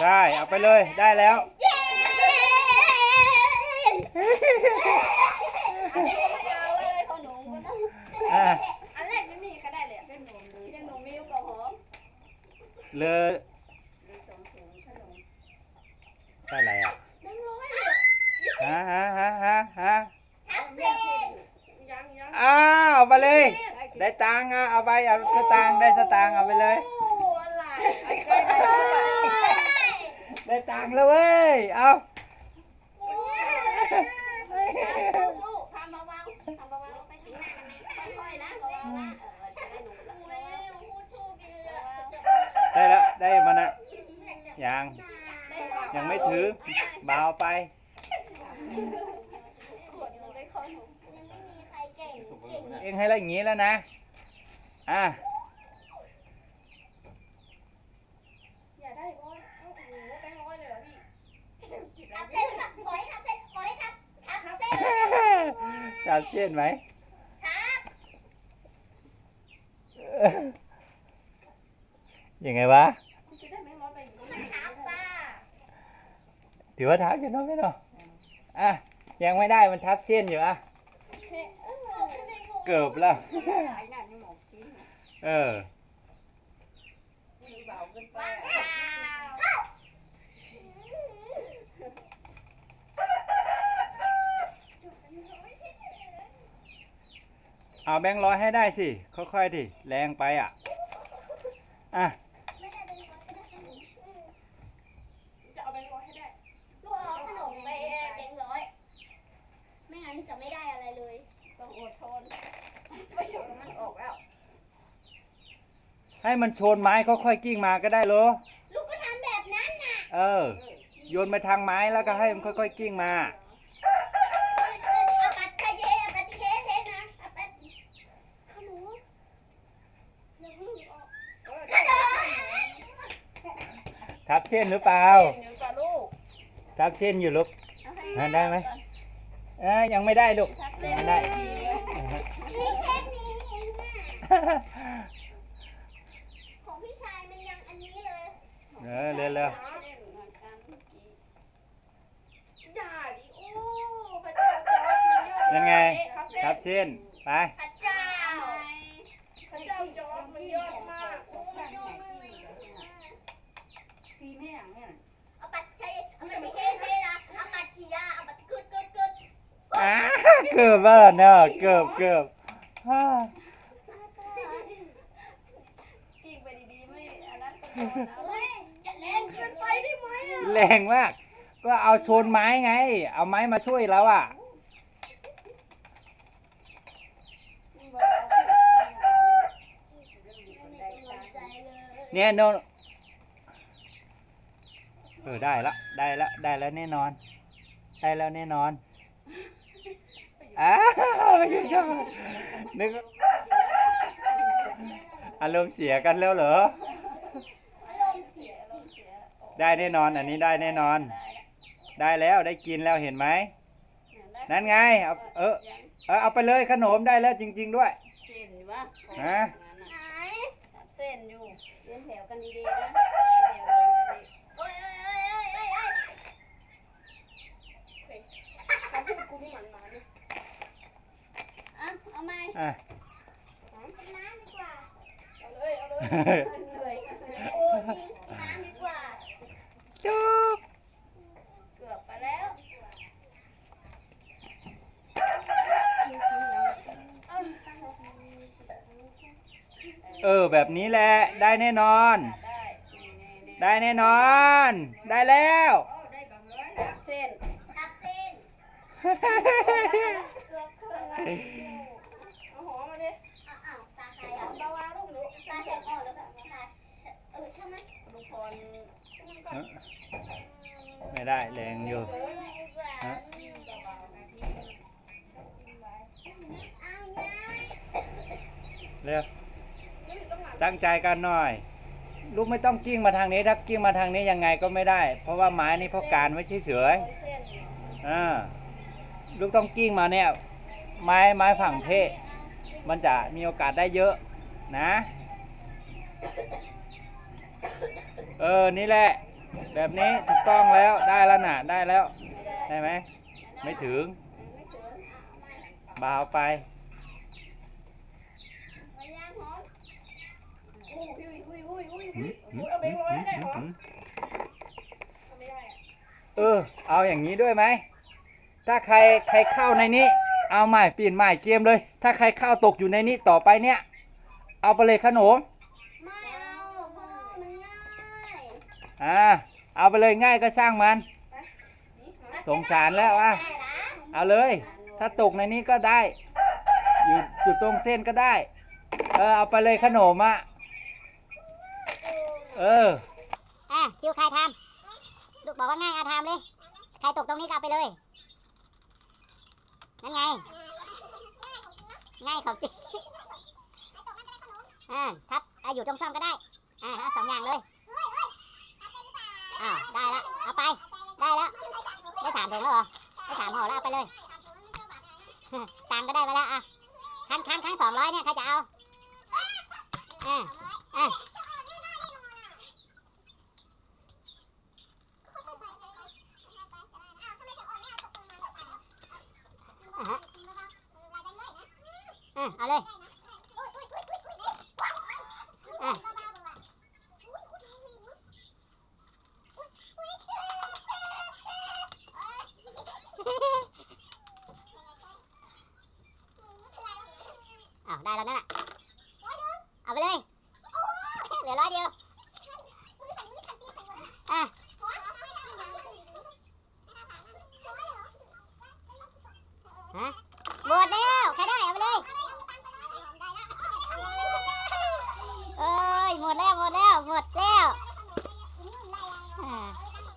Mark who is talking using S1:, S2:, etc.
S1: ใช่ เอาไปเลยได้แล้ว
S2: เย้
S3: อันนี้ก็ไม่เลยขนมก็ต้อะ
S4: อันแรกไม่มีใครได้เลยอะได้หนมเลย
S3: ขนมมิวกับหอม
S1: เลย
S4: สองถุงขนม
S1: ได้อะไรอะ
S4: แบงค์ร้อยเลย
S1: ฮะฮะฮะฮะฮะ
S2: ทับเส้น
S4: ยังยัง
S1: อ้าวเอาไปเลย ได้ตังค์อะเอาไปเอาสตางค์ได้สตางค์เอาไปเลย
S4: โอ้อะไร
S3: ใกล้ไหนก็ไป
S1: ได้ตังค์แล้วเว้ย เอา
S3: สู้ๆทำเบาๆทำเบาๆไปถึงหน้ามันไม่ค่อยๆนะเบาๆนะเออจะได้หนูแล้ว
S1: ได้แล้ว ได้มานะยัง
S3: ได้สอง
S1: ยังไม่ถือ เบาไป
S3: ขวดหนูได้ขนม
S2: ยังไม่มีใครเก่งเก่ง
S1: เองให้แล้วอย่างนี้แล้วนะ อะ
S4: อย่าได้ร้อยเอ้าโอ้โหแบงค์ร้อยเลยเหรอพี่
S2: ทับเส้นแบบขอให้ทับเส้นขอให้ทับทับเส้น
S1: จับเช่นไหม
S2: ทับ
S1: ยังไงวะ
S4: คุณจะได้แบงค์ร้อยไปอีกไหม
S2: ทับป้า
S1: ถือว่าทับอยู่เนาะไม่เนาะอะยังไม่ได้มันทับเส้นอยู่อะเกือบแล้ว
S3: หลายหน้านี่หมอกิน
S1: เออ
S3: เบาเกินไป
S2: ว้าว
S1: เอาแบงค์ร้อยให้ได้สิ ค่อยๆดิ แรงไปอะ อะ
S2: ไม่ได้เป็นคนไม่ได้เป็น
S4: จะเอาแบงค์ร้อยให้ได้
S2: ลูกเอาขนมไปแบงค์ร้อย ไม่งั้นจะไม่ได้อะไรเลย
S3: ต้องอดทนไม่ชนมันออกแล้ว
S1: ให้มันชนไม้ค่อยๆกิ้งมาก็ได้เหรอ
S2: ลูกก็ทำแบบนั้นน่ะ
S1: เออ โยนไปทางไม้แล้วก็ให้มันค่อยๆกิ้งมา
S2: เอ้ยเอ้ยอาปัตตะเยอาปัตติเคเทนะอาปัต
S4: ขนมอย่าเพิ่งออก
S3: เออ
S2: ขนม
S1: ทับ เส้นหรือเปล่า
S3: เดี๋ยวกับลูก
S1: ทับเส้นอยู่ลูก
S2: เอาให้
S1: อะได้ไหม เอ้ยยังไม่ได้ลูก
S3: ทักเส้น
S1: ได้
S3: ดีเลย
S2: มีแค่นี้เองน่ะของพี่ชายมันยังอันนี้เลย
S1: เออเร็วเร็ว
S3: ทักเส้นเหมือนกันเมื่อกี้
S4: อย่าดิโอ้พระเจ้าจอร์จมันยอด
S1: ยังไง
S4: ครับเส้
S1: ทั
S4: น
S1: บเส้นไป
S2: พระเจ้า
S4: พระเจ้าจอร์จมันยอดมาก
S2: โอ้มันโยนมือเลย
S3: ทีแม่งเนี่ย
S2: เอาปัตชัยเอาปัตติเคเทนะเอาปัตติยาเอาปัตกึดกึดกึด
S1: อ่า เกือบแล้วเนอะเกือบเกือบอ่า
S3: กิ้งไปดีๆไม่อันนั้นก็โดนนะ
S2: เฮ้ย
S4: อย่าแรงเกินไปได้ไหมอะ
S1: แรงมาก ก็เอาชนไม้ไง เอาไม้มาช่วยแล้วอะ
S2: ไม่มีกำลังใจเลย
S1: เนี่ยโนเออได้ละได้ละได้แล้วแน่นอน ได้แล้วแน่นอน อ้าวไม่ใช่ชอบนึกว่าอารมณ์เสียกันแล้วเหรอ
S2: อารมณ์เสีย
S3: ลมเสียออก
S1: ได้แน่นอนอันนี้ได้แน่นอน ได้แล้วได้กินแล้วเห็นไหมนั่นไงเอาเออเออเอาไปเลยขนมได้แล้วจริง ๆ ด้วย
S3: เส้นอยู่วะ
S1: ฮะ
S2: ไหน
S3: ทับเส้นอยู่เส้นแถวกันดีๆนะเดี๋ยวเลยกันดี
S2: โอ้ยโอ้ยโอ้ยโอ้ยโอ้ยโอ้ย
S4: คำพูดกูนี่หมันมาเนี่ย
S3: อะ เอาไหม
S1: อะ
S2: กินน้ำดีกว่า
S4: เอาเลยเอาเลย
S3: เหนื่อย
S2: โอ้จริงกินน้ำดีกว่า
S1: จุ๊บ
S3: เกือบไปแล้ว
S1: เออ แบบนี้แหละ ได้แน่นอน
S3: ได้นี่นี่
S1: ได้แน่นอน ได้แล้ว
S3: ทับเส้น
S2: ทับเส้น เกือบเกือบ ไม่
S1: ได้แรงอยู่
S2: เอะ
S3: เลี้
S2: ยาย
S1: เร็ว
S4: ตั้ง
S1: ใจกันหน่อย ลูกไม่ต้องกิ้งมาทางนี้ถ้ากิ้งมาทางนี้ยังไงก็ไม่ได้ เพราะว่าไม้นี่เขาการไว้เฉย
S3: เส้นอยู่
S1: ๆอ่าลูกต้องกิ้งมาเนี่ย ไม้ไม้ฝั่งเพศมันจะมีโอกาสได้เยอะนะ เออ นี่แหละ แบบนี้ถูกต้องแล้ว ได้แล้วน่ะ ได้แล้ว
S5: ไม่ได้
S1: ได้ไหม ไม่ถึง
S5: ไม่ถึงอะเอาไม่
S1: บาวไป
S5: พยายามหอมอุ้ยอุ้ยอุ้ยอุ้ย
S1: หื
S5: อุ้ย
S1: มหืมหืมหืมหืม
S4: ทำไม่ได้อะ
S1: เออ เอาอย่างนี้ด้วยไหม ถ้าใครใครเข้าในนี้ เอาใหม่เปลี่ยนใหม่เกมเลย ถ้าใครเข้าตกอยู่ในนี้ต่อไปเนี่ย เอาไปเลยขนม
S6: ไม่เอาพ่อมันง่าย
S1: อ่าเอาไปเลยง่ายก็ช่างมัน สงสารแล้วอะ
S6: ได้ละ
S1: เอาเลย ถ้าตกในนี้ก็ได้ อยู่อยู่ตรงเส้นก็ได้ เออเอาไปเลยขนมอะเออ
S2: อะคิวใครทำลูกบอกว่าง่ายอาทำเลย ใครตกตรงนี้ก็เอาไปเลยนั่นไง ง่ายของจริงอ่าทับอะอยู่ตรงซ่อมก็ได้อ่าเอาสองอย่างเลย อ้าวได้ล้วเอาไป ได้ล้วได้ถามถุงแล้วเหรอได้ถามห่อแล้วเอาไปเลยตังก็ได้ไปแล้วอะครั้งครั้งครั้งสองร้อยเนี่ยใครจะเอาอ่าอ่าอะฮะอะเอาเลยอะ อ้าวได้แล้ว